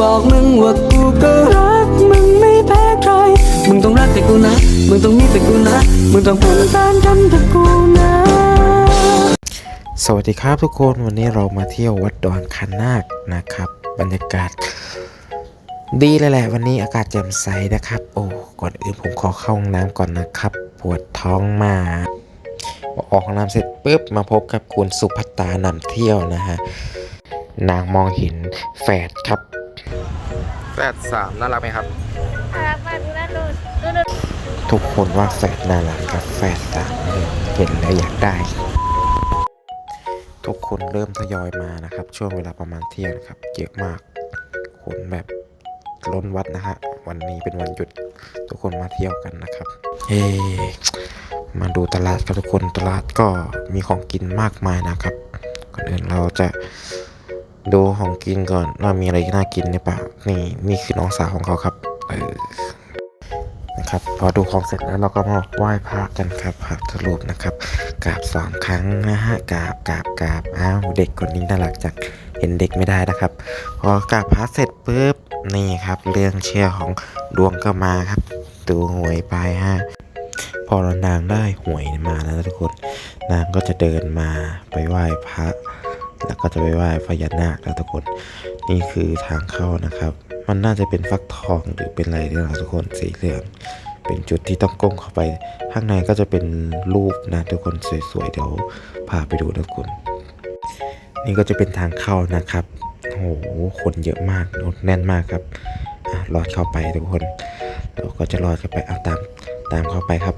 บอกมึงว่ากูก็รักมึงไม่แพ้ใคร มึงต้องรักแต่กูนะ มึงต้องมีแต่กูนะ มึงต้องเป็นแฟนกันแต่กูนะสวัสดีครับทุกคนวันนี้เรามาเที่ยววัดดอนคันนาคนะครับ บรรยากาศ ดีเลยแหละ วันนี้อากาศแจ่มใสนะครับ โอ้ก่อนอื่นผมขอเข้าห้องน้ำก่อนนะครับ ปวดท้องมากออกห้องน้ำเสร็จปุ๊บมาพบกับคุณสุภัตตานำเที่ยวนะฮะนางมองเห็นแฝดครับ แฝดสามน่ารักไหมครับ น่ารักมากดูน่าดูดูดูทุกคนว่าแฝดน่ารักกับแฝดสามเนี่ยเห็นแล้วอยากได้ ทุกคนเริ่มทยอยมานะครับ ช่วงเวลาประมาณเที่ยงนะครับเยอะมากคนแบบล้นวัดนะฮะวันนี้เป็นวันหยุดทุกคนมาเที่ยวกันนะครับ เฮ้มาดูตลาดครับทุกคนตลาดก็มีของกินมากมายนะครับก่อนอื่นเราจะ ดูของกินก่อนว่ามีอะไรน่ากินหรือเปล่านี่นี่คือน้องสาวของเขาครับ เออนะครับ พอดูของเสร็จแล้วเราก็มาไหว้พระกันครับพระสรุปนะครับกราบสามครั้งนะฮะกราบกราบกราบอ้าวเด็กคนนี้น่ารักจังเห็นเด็กไม่ได้นะครับ พอกราบพระเสร็จปุ๊บนี่ครับ เรื่องเชื่อของดวงก็มาครับดูหวยไปฮะพอเรานางได้หวยมาแล้วทุกคน นางก็จะเดินมาไปไหว้พระ แล้วก็จะไปไหว้พญานาคแล้วทุกคน นี่คือทางเข้านะครับ มันน่าจะเป็นฟักทองหรือเป็นอะไรนี่นะทุกคนสีเหลือง เป็นจุดที่ต้องก้มเข้าไป ข้างในก็จะเป็นรูปนะทุกคนสวยๆเดี๋ยวพาไปดูนะทุกคน นี่ก็จะเป็นทางเข้านะครับโอ้โหคนเยอะมากรถแน่นมากครับอะลอดเข้าไปทุกคน เราก็จะลอดเข้าไปเอาตามตามเข้าไปครับ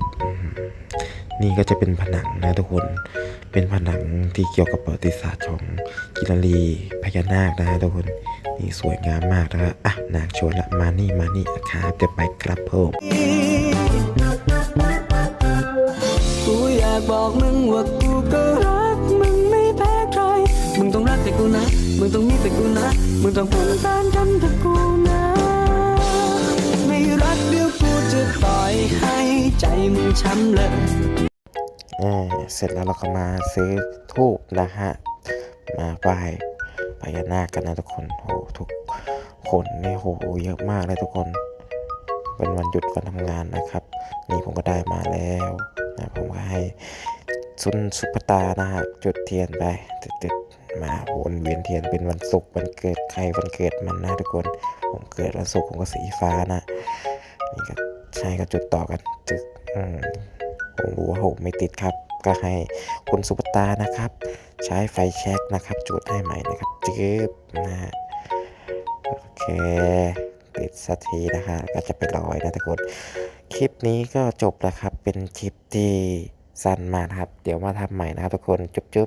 นี่ก็จะเป็นผนังนะทุกคน เป็นผนังที่เกี่ยวกับประวัติศาสตร์ของกินรีพญานาคนะฮะทุกคน นี่สวยงามมากนะครับอะนางชวนละมานี่มานี่ครับเดี๋ยวไปครับผมกูอยากบอกมึงว่ากูก็รักมึงไม่แพ้ใคร มึงต้องรักแต่กูนะ มึงต้องมีแต่กูนะ มึงต้องเป็นแฟนกันแต่กูนะ ไม่รักเดี๋ยวกูจะปล่อยให้ใจมึงช้ำเลย อ่าเสร็จแล้วเราก็มาซื้อทูบนะฮะ มาไหว้พญานาคกันนะทุกคนโหทุกคนนี่โหเยอะมากเลยทุกคน เป็นวันหยุดวันทำงานนะครับ นี่ผมก็ได้มาแล้วนะผมก็ให้ซุนสุปตานะฮะจุดเทียนไปติดๆมาวนเวียนเทียนเป็นวันศุกร์วันเกิดใครวันเกิดมันนะทุกคน ผมเกิดวันศุกร์ผมก็สีฟ้านะนี่ก็ใช่ก็จุดต่อกันจึกอืม ผมรู้ว่าผมไม่ติดครับ ก็ให้คุณสุปตานะครับ ใช้ไฟแช็กนะครับ จุดให้ใหม่นะครับจื๊บนะฮะโอเค ติดสักทีนะคะก็จะไปลอยนะทุกคนคลิปนี้ก็จบแล้วครับ เป็นคลิปที่สั้นมากครับ เดี๋ยวมาทำใหม่นะครับทุกคนจุ๊บ